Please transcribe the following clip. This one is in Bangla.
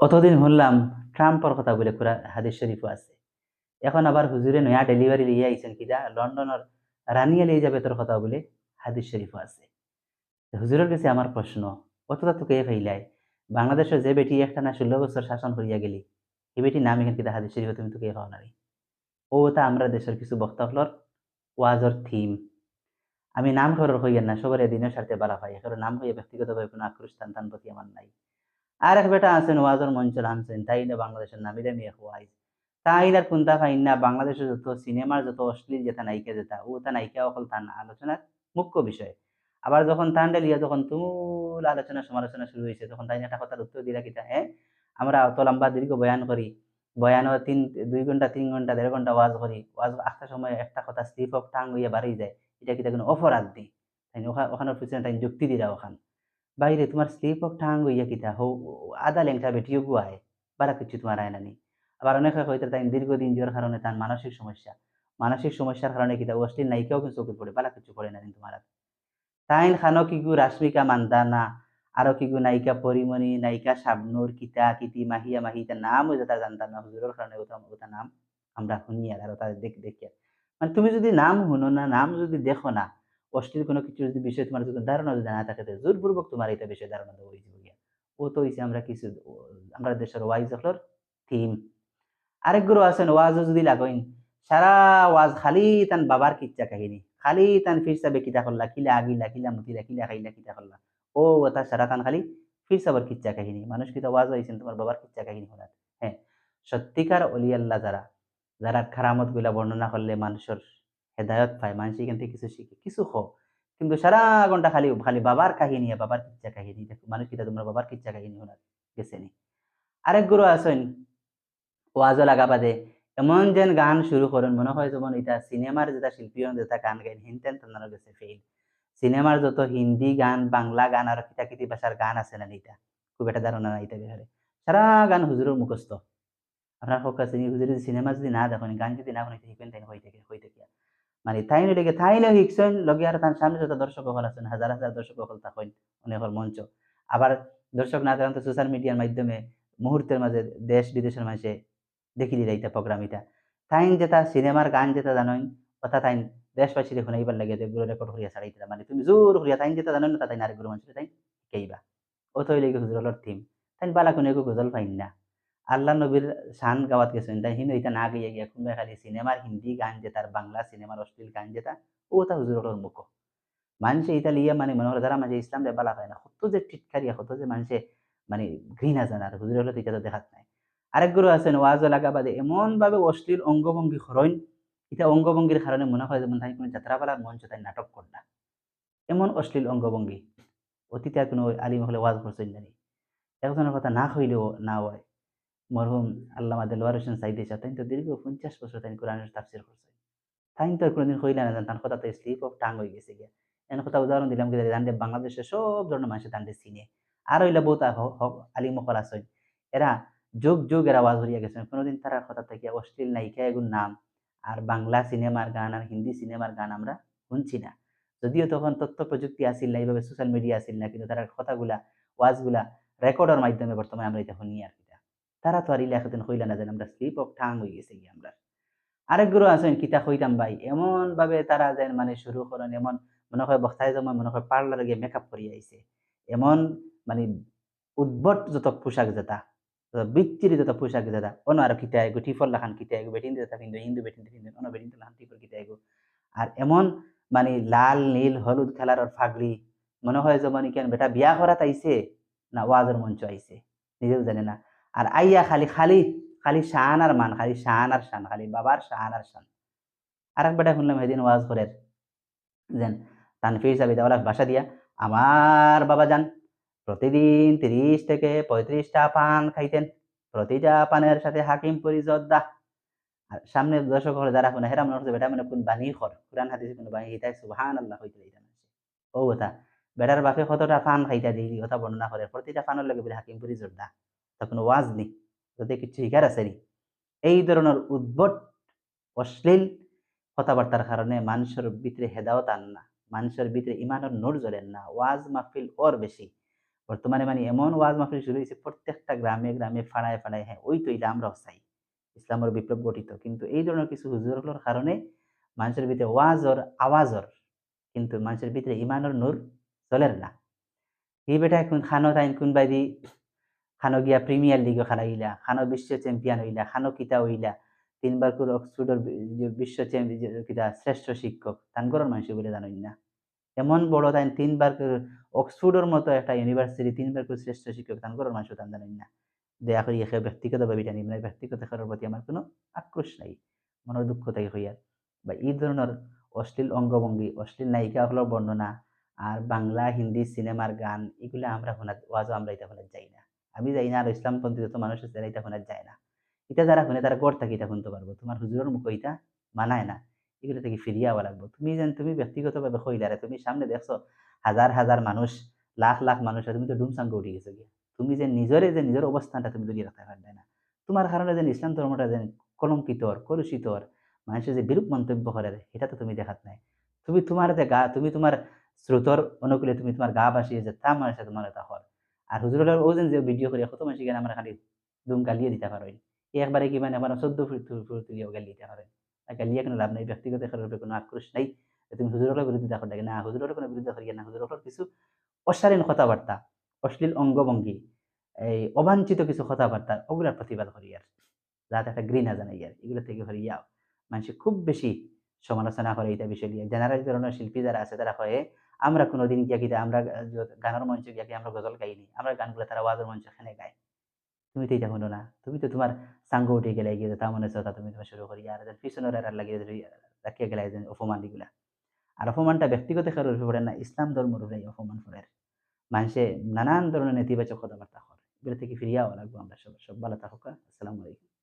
অতদিন শুনলাম ট্রাম্পর কথা বলে পুরা হাদিস শরীফও আছে। এখন আবার হুজুরে নয়া ডেলিভারি লিয়ে আইছেন কিনা লন্ডনের রানিয়া লিয়ে যাবে তোর কথা বলে হাদিস শরীফও আছে। হুজুরের কাছে আমার প্রশ্ন, অতটা তো কে ফাইলাই বাংলাদেশের যে বেটি একটা না ষোলো বছর শাসন করিয়া গেলি, এই বেটি নাম এখান কিনা হাদিস শরীফ তুমি তোকে খাও নারী ও তা আমরা দেশের কিছু বক্তা হলর ওয়াজর থিম। আমি নাম খবর হইয়া না, সবার দিনের স্বার্থে বালা পাই এখন নাম হইয়া ব্যক্তিগতভাবে কোনো আক্রোশ টান প্রতি আমার নাই। আর এক বেটা আছেন ওয়াজর মঞ্চ আনছেন তাই না বাংলাদেশের নামি দামি এক ওয়াইজ তাই আর কোনটা পাই না বাংলাদেশের যত সিনেমার যত অশ্লীল যেটা নায়িকা যেটা ও তা নায়িকা অকল তার আলোচনার মুখ্য বিষয়। আবার যখন তান্ডে লিয়া যখন তুমুল আলোচনা সমালোচনা শুরু হয়েছে, তখন তাই একটা কথার উত্তর দিলা কিটা হ্যাঁ আমরা অত লম্বা দীর্ঘ বয়ান করি বয়ানও তিন, দুই ঘণ্টা, তিন ঘণ্টা, দেড় ঘণ্টা ওয়াজ করি, ওয়াজ আস্তে সময় একটা কথা স্লিপ অফ টাং হইয়া বাড়ি যায়, এটা কিটা কোনো অপরাধ দিই তাই ওখানে পিছনে তাই যুক্তি দিলা ওখান। বাইরে তোমার স্লিপ অফ টাং হইয়া কিটা হো আদা লেংটা বেটিও গুয়ায় বারা কিছু তোমার আয় নানি আবার অনেক হয়তো তাই দীর্ঘদিন যাওয়ার কারণে তার মানসিক সমস্যা। মানসিক সমস্যার কারণে কিটা অশ্লীল নায়িকাও কিন্তু চোখে পড়ে, বালা কিছু পড়ে না তোমার তাইন খানো কিগু রাশ্মিকা মান্দানা, আরও কিগু নায়িকা পরিমণি, নায়িকা শাবনুর, কিতা, কিতি, মাহিয়া মাহি তার নামও যেটা জানতাম না হুজুরের কারণে ওটা নাম আমরা শুনি আর ওটা দেখ দেখি মানে তুমি যদি নাম শুনো না, নাম যদি দেখো না অশ্লীল কোনো কিছু যদি বিষয় তোমার যদি ধারণা যদি না থাকে জোরপূর্বক তোমার এটা বিষয়ে ধারণা দেবো হয়েছে গিয়া ও তো হয়েছে আমরা কিছু আমরা দেশের ওয়াইজ হলোর থিম আরেক গুরু আছেন ওয়াজও যদি লাগইন সারা ওয়াজ খালি তান বাবার কিচ্ছা কাহিনী। খালি তান ফির সাবে কিতা করলা, কিলা আগিলা, কিলা মুতিলা কিলা খাইলা, কিতা করলা। ও ওটা সারা তান খালি ফির সাবার কিচ্ছা কাহিনী। মানুষ কিতা ওয়াজ হয়েছেন তোমার বাবার কিচ্ছা কাহিনী শোনাত হ্যাঁ সত্যিকার অলি আল্লাহ যারা যারা খারামতগুলা বর্ণনা করলে মানুষের হেদায়ত পায় মানুষ এখান থেকে কিছু শিখে, কিছু হোক। কিন্তু সারা ঘণ্টা খালি খালি বাবার কাহিনী বাবার কিচ্ছা কাহিনী। মানুষ কিতা তোমার বাবার কিচ্ছা কাহিনী শোনাত গেছে নি। আরেক গুরু আছেন ওয়াজও লাগা বাদে এমন যেন গান শুরু করেন, মনে হয় যেমন এটা সিনেমার যেটা শিল্পী যেটা গান গাইন, হিনতেন তার গেছে ফেইল সিনেমার যত হিন্দি গান, বাংলা গান আর কিতা কিতি ভাষার গান আছে না এটা খুব একটা ধারণা নাই এটা বিহারে সারা গান হুজুরের মুখস্থ। আপনার হোক আছে হুজুর যদি সিনেমা যদি না দেখেন, গান যদি না শুনে তাই হয়ে থাকে হয়ে থাকে। মানে তাই লেগে তাইলে শিখছেন, লগে আর তার সামনে যত দর্শক হল আছেন হাজার হাজার দর্শক হল তখন অনেক মঞ্চ। আবার দর্শক না থাকেন তো সোশ্যাল মিডিয়ার মাধ্যমে মুহূর্তের মাঝে দেশ বিদেশের মাঝে দেখি দিলে এটা প্রোগ্রাম এটা। তাইন যেটা সিনেমার গান যেটা জানোই কথা তাইন দেখুন শুনাইবার লাগে যেগুলো রেকর্ড করিয়া ছাড়াই মানে তুমি জোর করিয়া তাইন যেটা জানো না তাই আরেকগুলো মানুষের তাই কেইবা ও তো লেগে হুজুরলর থিম তাই বালা কোনো গজল পাইন না। আল্লাহ নবীর শান গাওয়াত গেছেন তাই হিন্দু এটা না গিয়ে গিয়া কোনবা খালি সিনেমার হিন্দি গান আর বাংলা সিনেমার অশ্লীল গান যেটা, ও তা হুজুরলর মুখ। মানুষে এটা লিয়া মানে মনে হলো যারা মাঝে ইসলাম বালা পায় না, কত যে টিটকারিয়া, কত যে মানুষে মানে ঘৃণা জানার হুজুর হলো এটা তো দেখাত নাই। আরেক গুরু আছেন, ওয়াজ এমন ভাবে অশ্লীল অঙ্গভঙ্গি খরইন এটা অঙ্গভঙ্গির কারণে মনে হয় যেমন তাই কোনো যাত্রাপালার মঞ্চ তাই নাটক করলা এমন অশ্লীল অঙ্গভঙ্গি, অতীতে কোনো আলিম হলে ওয়াজ করছেন জানি। একজনের কথা না হইলেও না হয়। মরহুম আল্লাহ দেলোয়ার হোসেন সাইদে তাই তো দীর্ঘ পঞ্চাশ বছর তাই কোরআনের তাফসির করছে তাই তো কোনোদিন হইলে না তার কথা তো স্লিপ অফ টাং হয়ে গেছে গিয়া। এন কথা উদাহরণ দিলাম কি দান্ডে বাংলাদেশের সব ধরনের মানুষের দান্ডে চিনে আর হইলে বহুত আলিম মকল আছেন। এরা যুগ যুগ এরা আওয়াজ হরিয়া গেছেন। কোনোদিন তারা কথা থেকে অশ্লীল নায়িকা এগুন নাম আর বাংলা সিনেমার গান আর হিন্দি সিনেমার গান আমরা শুনছি না। যদিও তখন তথ্য প্রযুক্তি আসিল না, এইভাবে সোশ্যাল মিডিয়া আসিল না, কিন্তু তারা কথাগুলা, ওয়াজগুলা রেকর্ডের মাধ্যমে বর্তমানে আমরা এটা শুনি আর কিটা তারা তো আর ইলা এখন হইলা না যেন আমরা স্লিপ অফ ঠাং হয়ে গেছে আমরা। আরেক গুরু আছেন কিতা হইতাম ভাই এমন ভাবে তারা যেন মানে শুরু করেন, এমন মনে হয় বক্তায় যেমন মনে হয় পার্লারে গিয়ে মেকআপ করিয়ে আইছে। এমন মানে উদ্ভট যত পোশাক যেটা বিচ্ছিরি যত পোশাক যেটা অন্য আর কিতা আইগো, টিফল লাখান কিতা আইগো, বেটিন যেটা পিন্ধু, হিন্দু বেটিন পিন্ধু, অন্য বেটিন লাখান টিফল কিতা আইগো। আর এমন মানে লাল, নীল, হলুদ খেলার আর ফাগড়ি মনে হয় যে মানে কেন বেটা বিয়া করা তাইছে না ওয়াজের মঞ্চ আইছে, নিজেও জানে না। আর আইয়া খালি খালি খালি শান আর মান, খালি শান আর শান, খালি বাবার শান আর শান। আর এক শুনলাম সেদিন ওয়াজ করে, যেন তানফির সাহেব এটা বাসা দিয়া, আমার বাবা যান, প্রতিদিন তিরিশ থেকে পঁয়ত্রিশটা পান খাইতেন, প্রতিটা পানের সাথে হাকিম পরিজদ্দা আর সামনে দর্শক হলে যারা কোনো হেরা মনে বেটা মানে কোন বাণী খর কোরআন হাদিসে কোন বাণী হিতাই সুবহান আল্লাহ হইতে দিতে ও কথা বেটার বাপে কতটা পান খাইতা দিই কথা বর্ণনা করে, প্রতিটা পানের লগে বলে হাকিম পরিজদ্দা তখন ওয়াজ নি যদি কিছু শিকার আছে এই ধরনের উদ্ভট, অশ্লীল কথাবার্তার কারণে মানুষের ভিতরে হেদাওত আন না। মানুষের ভিতরে ইমানের নূর জ্বলেন না। ওয়াজ মাহফিল ওর বেশি। বর্তমানে মানে এমন ওয়াজ মাহফিল শুরু হয়েছে, প্রত্যেকটা গ্রামে গ্রামে ফাড়ায় ফাড়ায় হ্যাঁ ওই তো এটা আমরাও চাই। ইসলামের বিপ্লব গঠিত। কিন্তু এই ধরনের কিছু হুজুরগুলোর কারণে মানুষের ভিতরে ওয়াজর, আওয়াজর, কিন্তু মানুষের ভিতরে ইমানের নূর চলের না। এই বেটা এখন খানো তাইন কোন বাইদি খানো গিয়া প্রিমিয়ার লিগে খানা হইলা খানো বিশ্ব চ্যাম্পিয়ন হইলা খানো কিতা হইলা। তিনবার করে অক্সফোর্ডের বিশ্ব চ্যাম্প- যে কিতা শ্রেষ্ঠ শিক্ষক তানগরের মানুষ বলে জানোই না। এমন বড় তাই তিনবার অক্সফোর্ডের মতো একটা ইউনিভার্সিটি তিনবার করে শ্রেষ্ঠ শিক্ষক তানগরের মানুষ তান জানেন না। দয়া করে একে ব্যক্তিগতভাবে জানি না ব্যক্তিগত করার প্রতি আমার কোনো আক্রোশ নাই। মনের দুঃখ তাই হইয়া বা এই ধরনের অশ্লীল অঙ্গভঙ্গি অশ্লীল নায়িকাগুলোর বর্ণনা আর বাংলা, হিন্দি সিনেমার গান এগুলো আমরা শোনা ওয়াজও আমরা এটা শোনা যাই। আমি যাই না, আর ইসলামপন্থী যত মানুষ আছে এরা এটা শোনা যায় না। এটা যারা শুনে তারা গড় থাকি এটা শুনতে পারব। তোমার হুজুরের মুখ এটা মানায় না। এগুলো থেকে ফিরিয়ে আওয়া লাগবো। তুমি যেন, তুমি ব্যক্তিগতভাবে কইলারে তুমি সামনে দেখছ হাজার হাজার মানুষ, লাখ লাখ মানুষ তুমি তো ডুমসাঙ্গ উঠে গেছো গিয়া। তুমি যে নিজরে, যে নিজের অবস্থানটা তুমি ধরিয়ে রাখতে পারবে না। তোমার কারণে যেন ইসলাম ধর্মটা যেন কলঙ্কিত কলুষিত মানুষের যে বিরূপ মন্তব্য করে এটা তো তুমি দেখাত নাই। তুমি তোমার যে গা, তুমি তোমার স্রোতর অনুকূলে তুমি তোমার গা বাসিয়ে যে তা মানুষের তোমার এটা হর আর হুজুরের ও যে ভিডিও করে কত মানুষ আমরা খালি দুম গালিয়ে দিতে পারো একবারে কি মানে আমার চোদ্দ ফুট ফুট তুলিও গালিয়ে দিতে পারেন আর গালিয়ে কোনো লাভ নাই, ব্যক্তিগত খেলার কোনো আক্রোশ নাই। তুমি হুজুরের বিরুদ্ধে দেখো না হুজুরের কোনো বিরুদ্ধে করিয়া না। হুজুরের কিছু অশালীন কথাবার্তা, অশ্লীল অঙ্গভঙ্গি, এই অবাঞ্ছিত কিছু কথাবার্তা, ওগুলার প্রতিবাদ করি আর। যাতে একটা ঘৃণা জানাই আর। এগুলো থেকে হরিয়া মানুষ খুব বেশি সমালোচনা করে এটা বিষয় নিয়ে। জেনারেল ধরনের শিল্পী যারা আছে, তারা কয়ে, আমরা কোনোদিন গিয়া কিনা আমরা গানের মঞ্চে গিয়া কি আমরা গজল গাইনি আমরা গানগুলো তারা ওয়াজের মঞ্চে এখানে গায়। তুমি তো এটা হলো না। তুমি তো তোমার সাঙ্গ উঠে গেলে গিয়ে তা মনে হচ্ছে তুমি তোমার শুরু করি আর পিছনের আর লাগিয়ে রাখিয়ে গেলে অপমান এগুলা আর অপমানটা ব্যক্তিগত কারোর পড়ে না, ইসলাম ধর্মের উপরে অপমান করে মানুষে নানান ধরনের নেতিবাচক কথাবার্তা করে। এগুলো থেকে ফিরিয়ে লাগবো আমরা সব সব ভালো থাকুক আসসালামু আলাইকুম।